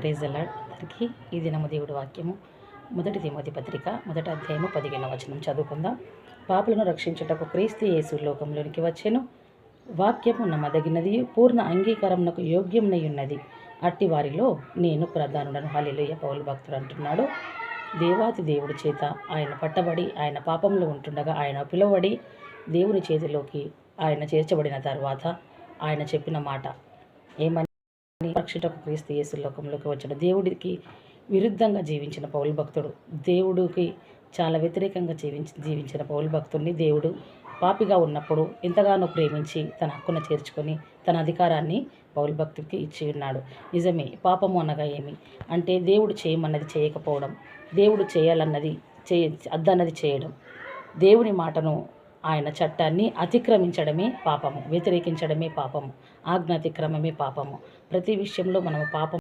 Praise the Lord ఈ దినము దేవుడి వాక్యము. మొదటి తిమోతి పత్రిక మొదటి అధ్యాయము పదిహేను వచనం చదువుకుందాం. పాపులను రక్షించుటకు క్రీస్తు యేసు లోకంలోనికి వచ్చెను. వాక్యము నమ్మదగినది పూర్ణ అంగీకారమునకు యోగ్యమునై ఉన్నది. అట్టి వారిలో నేను ప్రధానుడను. హలిలోయ పౌలు భక్తుడు అంటున్నాడు. దేవాతి దేవుడి చేత ఆయన పట్టబడి ఆయన పాపంలో ఉంటుండగా ఆయన పిలువబడి దేవుని చేతిలోకి ఆయన చేర్చబడిన తర్వాత ఆయన చెప్పిన మాట. ఏమని రక్షితకు క్రీస్తు యేసు లోకంలోకి వచ్చిన దేవుడికి విరుద్ధంగా జీవించిన పౌలు భక్తుడు దేవుడికి చాలా వ్యతిరేకంగా జీవించి జీవించిన పౌలు భక్తుడిని దేవుడు పాపిగా ఉన్నప్పుడు ఎంతగానో ప్రేమించి తన హక్కున చేర్చుకొని తన అధికారాన్ని పౌలు భక్తుడికి ఇచ్చి ఉన్నాడు. నిజమే పాపము అనగా ఏమి? అంటే దేవుడు చేయమన్నది చేయకపోవడం దేవుడు చేయాలన్నది చేయ అద్దన్నది చేయడం. దేవుని మాటను ఆయన చట్టాన్ని అతిక్రమించడమే పాపము వ్యతిరేకించడమే పాపము ఆజ్ఞాతిక్రమమే పాపము. ప్రతి విషయంలో మనం పాపం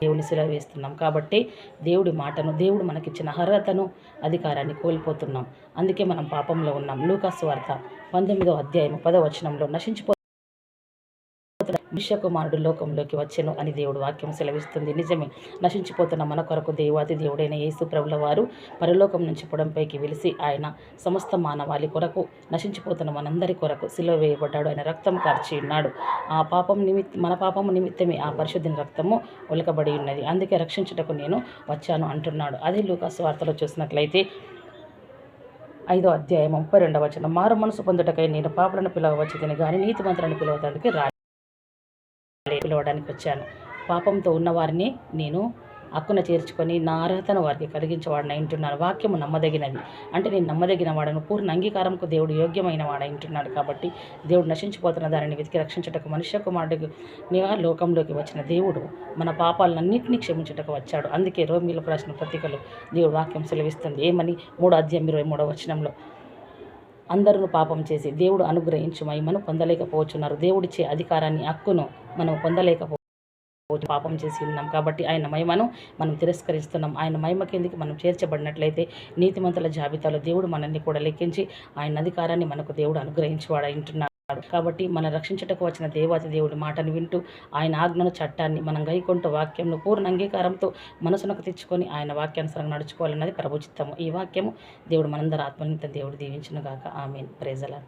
దేవుని శిల వేస్తున్నాం కాబట్టి దేవుడి మాటను దేవుడు మనకిచ్చిన అర్హతను అధికారాన్ని కోల్పోతున్నాం. అందుకే మనం పాపంలో ఉన్నాం. లూకాసు వార్త పంతొమ్మిదో అధ్యాయం పదవచనంలో నశించిపో విశ్వకుమారుడు లోకంలోకి వచ్చెను అని దేవుడు వాక్యం సెలవిస్తుంది. నిజమే నశించిపోతున్న మన కొరకు దేవాది దేవుడైన యేసు ప్రభుల వారు పరలోకం నుంచి పొడంపైకి వెలిసి ఆయన సమస్త మానవాళి కొరకు నశించిపోతున్న మనందరి కొరకు సిలువ వేయబడ్డాడు. ఆయన రక్తం కార్చి ఉన్నాడు. ఆ పాపం నిమిత్ మన పాపము నిమిత్తమే ఆ పరిశుద్ధిని రక్తము ఒలకబడి ఉన్నది. అందుకే రక్షించుటకు నేను వచ్చాను అంటున్నాడు. అదే లూకాసు వార్తలో చూసినట్లయితే ఐదో అధ్యాయం ముప్పై రెండవ వచనం. మారు మనసు పొందుటకై నేను పాపలను పిలవచ్చి తిని కానీ నీతి మంత్రాన్ని పిలవడానికి రా పిలవడానికి వచ్చాను పాపంతో ఉన్నవారిని నేను హక్కున చేర్చుకొని నా అర్హతను వారికి కలిగించేవాడిని అంటున్నాను. వాక్యము నమ్మదగినది. అంటే నేను నమ్మదగిన వాడను. పూర్ణ అంగీకారంకు దేవుడు యోగ్యమైన వాడు అంటున్నాడు కాబట్టి దేవుడు నశించిపోతున్న దానిని వెతికి రక్షించుటకు మనుష్య కుమారుడికి లోకంలోకి వచ్చిన దేవుడు మన పాపాలన్నింటినీ క్షమించుటకు వచ్చాడు. అందుకే రోమిలకు రాసిన పత్రికలు దేవుడు వాక్యం సెలవిస్తుంది. ఏమని? మూడో అధ్యాయం ఇరవై మూడో వచనంలో అందరూ పాపం చేసి దేవుడు అనుగ్రహించు మహిమను పొందలేకపోతున్నారు. దేవుడిచ్చే అధికారాన్ని హక్కును మనం పొందలేకపో పాపం చేసి ఉన్నాం. కాబట్టి ఆయన మహిమను మనం తిరస్కరిస్తున్నాం. ఆయన మహిమ కిందికి మనం చేర్చబడినట్లయితే నీతిమంతుల జాబితాలో దేవుడు మనల్ని కూడా లెక్కించి ఆయన అధికారాన్ని మనకు దేవుడు అనుగ్రహించి వాడు కాబట్టి మన రక్షించటకు వచ్చిన దేవాతి దేవుడి మాటను వింటూ ఆయన ఆజ్ఞను చట్టాన్ని మనం గైకొంటూ వాక్యంను పూర్ణ అంగీకారంతో మనసునకు తెచ్చుకొని ఆయన వాక్యానుసరంగా నడుచుకోవాలన్నది ప్రభుచిత్తము. ఈ వాక్యము దేవుడు మనందరూ ఆత్మనింత దేవుడు దీవించును గాక ఆమెన్ ప్రేజలా